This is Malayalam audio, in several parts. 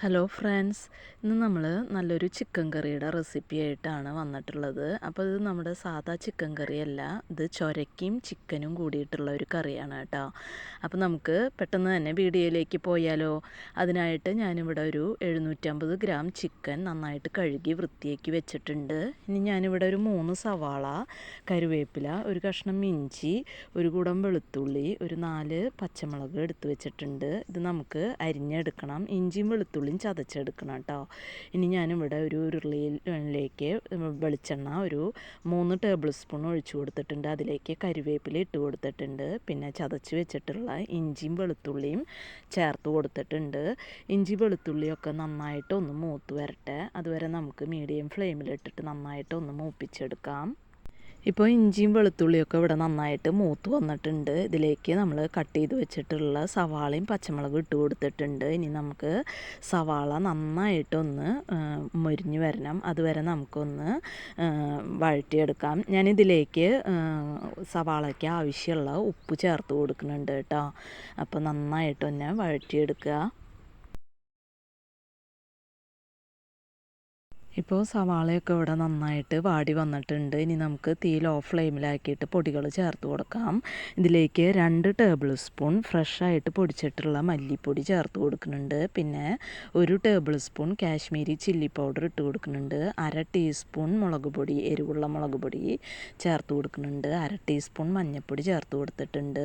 ഹലോ ഫ്രണ്ട്സ് ഇന്ന് നമ്മൾ നല്ലൊരു ചിക്കൻ കറിയുടെ റെസിപ്പി ആയിട്ടാണ് വന്നിട്ടുള്ളത്. അപ്പോൾ ഇത് നമ്മുടെ സാധാ ചിക്കൻ കറിയല്ല ഇത് ചൊരക്കും ചിക്കനും കൂടിയിട്ടുള്ള ഒരു കറിയാണ് കേട്ടോ. അപ്പോൾ നമുക്ക് പെട്ടെന്ന് തന്നെ വീഡിയോയിലേക്ക് പോയാലോ? അതിനായിട്ട് ഞാനിവിടെ ഒരു എഴുന്നൂറ്റമ്പത് ഗ്രാം ചിക്കൻ നന്നായിട്ട് കഴുകി വൃത്തിയാക്കി വെച്ചിട്ടുണ്ട്. ഇനി ഞാനിവിടെ ഒരു മൂന്ന് സവാള കരുവേപ്പില ഒരു കഷ്ണം ഇഞ്ചി ഒരു കൂടം വെളുത്തുള്ളി ഒരു നാല് പച്ചമുളക് എടുത്തു വെച്ചിട്ടുണ്ട്. ഇത് നമുക്ക് അരിഞ്ഞെടുക്കണം. ഇഞ്ചിയും വെളുത്തുള്ളിയും ചതച്ചെടുക്കണം കേട്ടോ ഇനി ഞാനിവിടെ ഒരു ഉരുളിയിലേക്ക് വെളിച്ചെണ്ണ ഒരു മൂന്ന് ടേബിൾ സ്പൂൺ ഒഴിച്ചു കൊടുത്തിട്ടുണ്ട്. അതിലേക്ക് കരിവേപ്പില ഇട്ട് കൊടുത്തിട്ടുണ്ട്. പിന്നെ ചതച്ച് വെച്ചിട്ടുള്ള ഇഞ്ചിയും വെളുത്തുള്ളിയും ചേർത്ത് കൊടുത്തിട്ടുണ്ട്. ഇഞ്ചി വെളുത്തുള്ളിയൊക്കെ നന്നായിട്ട് ഒന്ന് മൂത്ത് വരട്ടെ. അതുവരെ നമുക്ക് മീഡിയം ഫ്ലെയിമിലിട്ടിട്ട് നന്നായിട്ട് ഒന്ന് മൂപ്പിച്ചെടുക്കാം. ഇപ്പോൾ ഇഞ്ചിയും വെളുത്തുള്ളിയൊക്കെ ഇവിടെ നന്നായിട്ട് മൂത്ത് വന്നിട്ടുണ്ട്. ഇതിലേക്ക് നമ്മൾ കട്ട് ചെയ്ത് വെച്ചിട്ടുള്ള സവാളയും പച്ചമുളകും ഇട്ട് കൊടുത്തിട്ടുണ്ട്. ഇനി നമുക്ക് സവാള നന്നായിട്ടൊന്ന് മൊരിഞ്ഞ് വരണം. അതുവരെ നമുക്കൊന്ന് വഴറ്റിയെടുക്കാം. ഞാനിതിലേക്ക് സവാളയ്ക്ക് ആവശ്യമുള്ള ഉപ്പ് ചേർത്ത് കൊടുക്കുന്നുണ്ട് കേട്ടോ. അപ്പോൾ നന്നായിട്ടൊന്ന് വഴറ്റിയെടുക്കുക. ഇപ്പോൾ സവാളയൊക്കെ ഇവിടെ നന്നായിട്ട് വാടി വന്നിട്ടുണ്ട്. ഇനി നമുക്ക് തീ ലോ ഫ്ലെയിമിലാക്കിയിട്ട് പൊടികൾ ചേർത്ത് കൊടുക്കാം. ഇതിലേക്ക് രണ്ട് ടേബിൾ സ്പൂൺ ഫ്രഷായിട്ട് പൊടിച്ചിട്ടുള്ള മല്ലിപ്പൊടി ചേർത്ത് കൊടുക്കുന്നുണ്ട്. പിന്നെ ഒരു table spoon Kashmiri chilli powder ഇട്ട് കൊടുക്കുന്നുണ്ട്. അര ടീസ്പൂൺ മുളക് പൊടി എരിവുള്ള മുളക് പൊടി ചേർത്ത് കൊടുക്കുന്നുണ്ട്. അര ടീസ്പൂൺ മഞ്ഞൾപ്പൊടി ചേർത്ത് കൊടുത്തിട്ടുണ്ട്.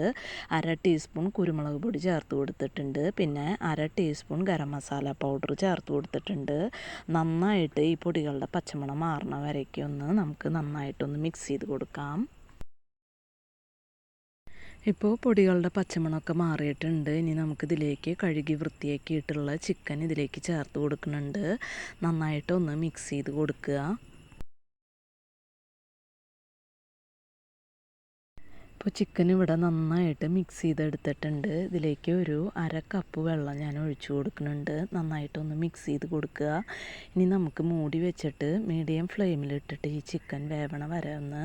അര ടീസ്പൂൺ കുരുമുളക് പൊടി ചേർത്ത് കൊടുത്തിട്ടുണ്ട്. പിന്നെ അര ടീസ്പൂൺ ഗരം മസാല പൗഡർ ചേർത്ത് കൊടുത്തിട്ടുണ്ട്. നന്നായിട്ട് ഈ പൊടികളുടെ പച്ചമണം മാറണ വരയ്ക്ക് ഒന്ന് നമുക്ക് നന്നായിട്ടൊന്ന് മിക്സ് ചെയ്ത് കൊടുക്കാം. ഇപ്പോൾ പൊടികളുടെ പച്ചമണമൊക്കെ മാറിയിട്ടുണ്ട്. ഇനി നമുക്കിതിലേക്ക് കഴുകി വൃത്തിയാക്കിയിട്ടുള്ള ചിക്കൻ ഇതിലേക്ക് ചേർത്ത് കൊടുക്കുന്നുണ്ട്. നന്നായിട്ടൊന്ന് മിക്സ് ചെയ്ത് കൊടുക്കുക. ഇപ്പോൾ ചിക്കൻ ഇവിടെ നന്നായിട്ട് മിക്സ് ചെയ്തെടുത്തിട്ടുണ്ട്. ഇതിലേക്ക് ഒരു അര കപ്പ് വെള്ളം ഞാൻ ഒഴിച്ചു കൊടുക്കുന്നുണ്ട്. നന്നായിട്ടൊന്ന് മിക്സ് ചെയ്ത് കൊടുക്കുക. ഇനി നമുക്ക് മൂടി വെച്ചിട്ട് മീഡിയം ഫ്ലെയിമിലിട്ടിട്ട് ഈ ചിക്കൻ വേവണ വരെ ഒന്ന്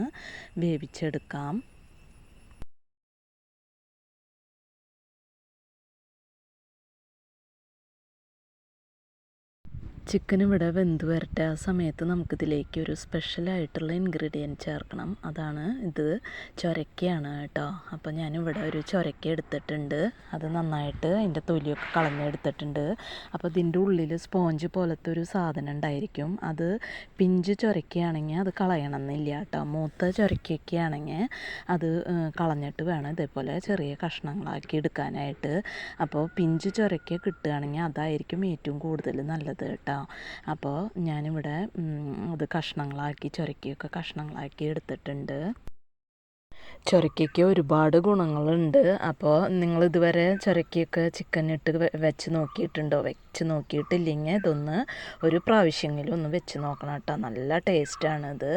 വേവിച്ചെടുക്കാം. ചിക്കൻ ഇവിടെ വെന്ത് വരട്ടെ. ആ സമയത്ത് നമുക്കിതിലേക്ക് ഒരു സ്പെഷ്യലായിട്ടുള്ള ഇൻഗ്രീഡിയന്റ് ചേർക്കണം. അതാണ് ഇത് ചൊരക്കയാണ് കേട്ടോ. അപ്പോൾ ഞാനിവിടെ ഒരു ചൊരക്ക എടുത്തിട്ടുണ്ട്. അത് നന്നായിട്ട് അതിന്റെ തൊലിയൊക്കെ കളഞ്ഞെടുത്തിട്ടുണ്ട്. അപ്പോൾ ഇതിന്റെ ഉള്ളിൽ സ്പോഞ്ച് പോലത്തെ ഒരു സാധനം ഉണ്ടായിരിക്കും. അത് പിഞ്ച് ചൊരക്കയാണെങ്കിൽ അത് കളയണം എന്നില്ല കേട്ടോ. മൂത്ത ചൊരക്കയൊക്കെ ആണെങ്കിൽ അത് കളഞ്ഞിട്ട് വേണം ഇതേപോലെ ചെറിയ കഷ്ണങ്ങളാക്കി എടുക്കാനായിട്ട്. അപ്പോൾ പിഞ്ച് ചൊരക്ക കിട്ടുകയാണെങ്കിൽ അതായിരിക്കും ഏറ്റവും കൂടുതൽ നല്ലത് കേട്ടോ. അപ്പോൾ ഞാനിവിടെ അത് കഷ്ണങ്ങളാക്കി ചുരക്കിയൊക്കെ കഷ്ണങ്ങളാക്കി എടുത്തിട്ടുണ്ട്. ചുരക്കിക്ക് ഒരുപാട് ഗുണങ്ങളുണ്ട്. അപ്പോൾ നിങ്ങൾ ഇതുവരെ ചൊരക്കയൊക്കെ ചിക്കൻ ഇട്ട് വെച്ച് നോക്കിയിട്ടുണ്ടോ? വെച്ച് നോക്കിയിട്ടില്ലെങ്കിൽ ഇതൊന്ന് ഒരു പ്രാവശ്യമെങ്കിലും ഒന്ന് വെച്ച് നോക്കണം കേട്ടോ. നല്ല ടേസ്റ്റാണ് ഇത്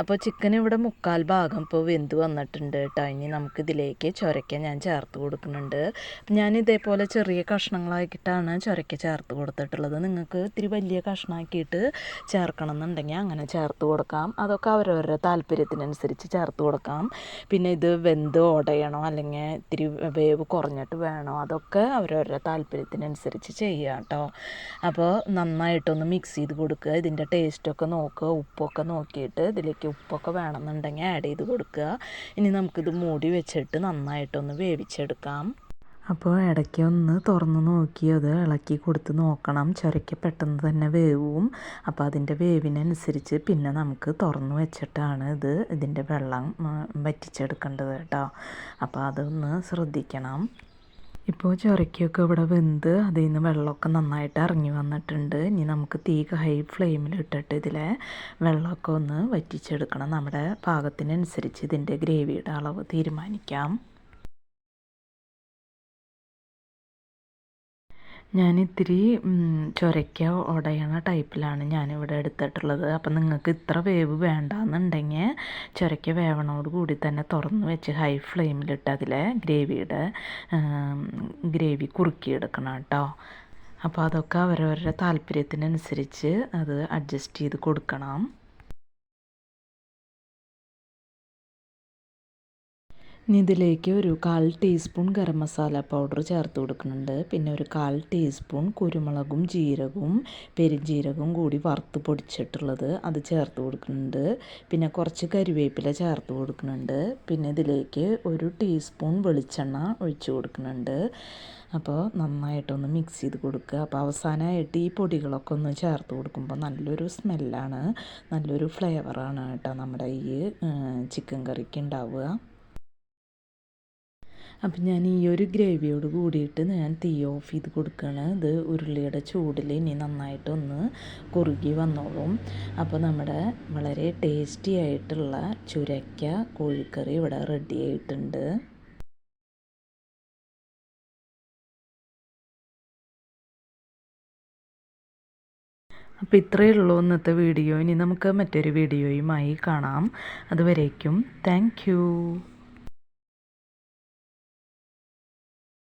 അപ്പോൾ ചിക്കൻ ഇവിടെ മുക്കാൽ ഭാഗം ഇപ്പോൾ വെന്ത് വന്നിട്ടുണ്ട് കേട്ടോ. ഇനി നമുക്കിതിലേക്ക് ചൊരക്ക ഞാൻ ചേർത്ത് കൊടുക്കുന്നുണ്ട്. ഞാൻ ഇതേപോലെ ചെറിയ കഷ്ണങ്ങളാക്കിയിട്ടാണ് ചൊരക്ക ചേർത്ത് കൊടുത്തിട്ടുള്ളത്. നിങ്ങൾക്ക് ഇത്തിരി വലിയ കഷ്ണമാക്കിയിട്ട് ചേർക്കണം എന്നുണ്ടെങ്കിൽ അങ്ങനെ ചേർത്ത് കൊടുക്കാം. അതൊക്കെ അവരവരുടെ താല്പര്യത്തിനനുസരിച്ച് ചേർത്ത് കൊടുക്കാം. പിന്നെ ഇത് വെന്ത് ഉടയണോ അല്ലെങ്കിൽ ഇത്തിരി വേവ് കുറഞ്ഞിട്ട് വേണോ? അതൊക്കെ അവരവരുടെ താല്പര്യത്തിനനുസരിച്ച് ചെയ്യുക കേട്ടോ. അപ്പോൾ നന്നായിട്ടൊന്ന് മിക്സ് ചെയ്ത് കൊടുക്കുക. ഇതിന്റെ ടേസ്റ്റൊക്കെ നോക്കുക. ഉപ്പൊക്കെ നോക്കിയിട്ട് ഇതിലേക്ക് ഉപ്പൊക്കെ വേണമെന്നുണ്ടെങ്കിൽ ആഡ് ചെയ്ത് കൊടുക്കുക. ഇനി നമുക്കിത് മൂടി വെച്ചിട്ട് നന്നായിട്ടൊന്ന് വേവിച്ചെടുക്കാം. അപ്പോൾ ഇടയ്ക്ക് ഒന്ന് തുറന്ന് നോക്കി അത് ഇളക്കി കൊടുത്ത് നോക്കണം. ചുരയ്ക്ക് പെട്ടെന്ന് തന്നെ വേവും. അപ്പോൾ അതിന്റെ വേവിനനുസരിച്ച് പിന്നെ നമുക്ക് തുറന്ന് വെച്ചിട്ടാണ് ഇത് ഇതിന്റെ വെള്ളം വറ്റിച്ചെടുക്കേണ്ടത് കേട്ടോ. അപ്പോൾ അതൊന്ന് ശ്രദ്ധിക്കണം. ഇപ്പോൾ ചൊരയ്ക്കൊക്കെ ഇവിടെ വെന്ത് അതിൽ നിന്ന് വെള്ളമൊക്കെ നന്നായിട്ട് ഇറങ്ങി വന്നിട്ടുണ്ട്. ഇനി നമുക്ക് തീ ഹൈ ഫ്ലെയിമിൽ ഇട്ടിട്ട് ഇതിലെ വെള്ളമൊക്കെ ഒന്ന് വറ്റിച്ചെടുക്കണം. നമ്മുടെ പാകത്തിനനുസരിച്ച് ഇതിന്റെ ഗ്രേവിയുടെ അളവ് തീരുമാനിക്കാം. ഞാൻ ഇത്തിരി ചുരയ്ക്ക ഉടയണ ടൈപ്പിലാണ് ഞാനിവിടെ എടുത്തിട്ടുള്ളത്. അപ്പം നിങ്ങൾക്ക് ഇത്ര വേവ് വേണ്ടാന്നുണ്ടെങ്കിൽ ചുരയ്ക്ക വേവണോട് കൂടി തന്നെ തുറന്ന് വെച്ച് ഹൈ ഫ്ലെയിമിലിട്ട് അതിലെ ഗ്രേവിയുടെ ഗ്രേവി കുറുക്കിയെടുക്കണം കേട്ടോ. അപ്പോൾ അതൊക്കെ അവരവരുടെ താല്പര്യത്തിനനുസരിച്ച് അത് അഡ്ജസ്റ്റ് ചെയ്ത് കൊടുക്കണം. ഇനി ഇതിലേക്ക് ഒരു കാൽ ടീസ്പൂൺ ഗരം മസാല പൗഡർ ചേർത്ത് കൊടുക്കുന്നുണ്ട്. പിന്നെ ഒരു കാൽ ടീസ്പൂൺ കുരുമുളകും ജീരകവും പെരുംജീരകവും കൂടി വറുത്ത് പൊടിച്ചിട്ടുള്ളത് അത് ചേർത്ത് കൊടുക്കുന്നുണ്ട്. പിന്നെ കുറച്ച് കരിവേപ്പില ചേർത്ത് കൊടുക്കുന്നുണ്ട്. പിന്നെ ഇതിലേക്ക് ഒരു ടീസ്പൂൺ വെളിച്ചെണ്ണ ഒഴിച്ച് കൊടുക്കുന്നുണ്ട്. അപ്പോൾ നന്നായിട്ടൊന്ന് മിക്സ് ചെയ്ത് കൊടുക്കുക. അപ്പോൾ അവസാനമായിട്ട് ഈ പൊടികളൊക്കെ ഒന്ന് ചേർത്ത് കൊടുക്കുമ്പോൾ നല്ലൊരു സ്മെല്ലാണ്. നല്ലൊരു ഫ്ലേവറാണ് കേട്ടോ നമ്മുടെ ഈ ചിക്കൻ കറിക്ക് ഉണ്ടാവുക. അപ്പം ഞാൻ ഈ ഒരു ഗ്രേവിയോട് കൂടിയിട്ട് ഞാൻ തീ ഓഫ് ചെയ്ത് കൊടുക്കുകയാണ്. ഇത് ഉരുളിയുടെ ചൂടിൽ ഇനി നന്നായിട്ടൊന്ന് കുറുകി വന്നോളും. അപ്പോൾ നമ്മുടെ വളരെ ടേസ്റ്റി ആയിട്ടുള്ള ചുരക്ക കോഴിക്കറി ഇവിടെ റെഡി ആയിട്ടുണ്ട്. അപ്പോൾ ഇത്രയേ ഉള്ളൂ ഇന്നത്തെ വീഡിയോ. ഇനി നമുക്ക് മറ്റൊരു വീഡിയോയുമായി കാണാം. അതുവരേക്കും താങ്ക്